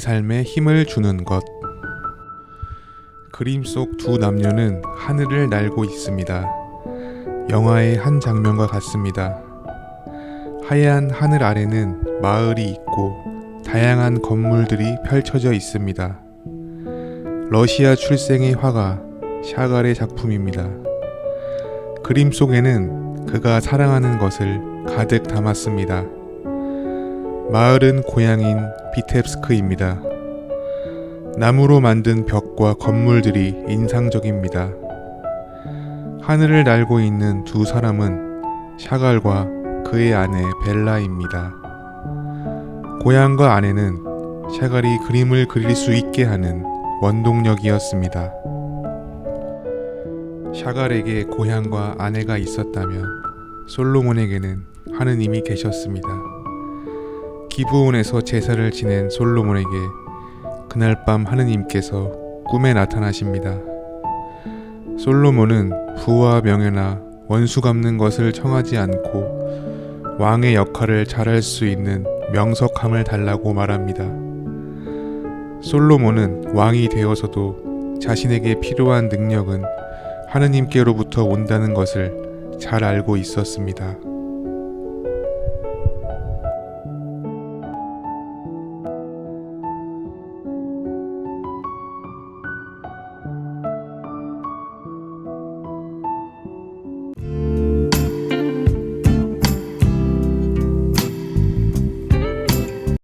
삶에 힘을 주는 것. 그림 속 두 남녀는 하늘을 날고 있습니다. 영화의 한 장면과 같습니다. 하얀 하늘 아래는 마을이 있고 다양한 건물들이 펼쳐져 있습니다. 러시아 출생의 화가 샤갈의 작품입니다. 그림 속에는 그가 사랑하는 것을 가득 담았습니다. 마을은 고향인 비텝스크입니다. 나무로 만든 벽과 건물들이 인상적입니다. 하늘을 날고 있는 두 사람은 샤갈과 그의 아내 벨라입니다. 고향과 아내는 샤갈이 그림을 그릴 수 있게 하는 원동력이었습니다. 샤갈에게 고향과 아내가 있었다면 솔로몬에게는 하느님이 계셨습니다. 기브온에서 제사를 지낸 솔로몬에게 그날 밤 하느님께서 꿈에 나타나십니다. 솔로몬은 부와 명예나 원수 갚는 것을 청하지 않고 왕의 역할을 잘할 수 있는 명석함을 달라고 말합니다. 솔로몬은 왕이 되어서도 자신에게 필요한 능력은 하느님께로부터 온다는 것을 잘 알고 있었습니다.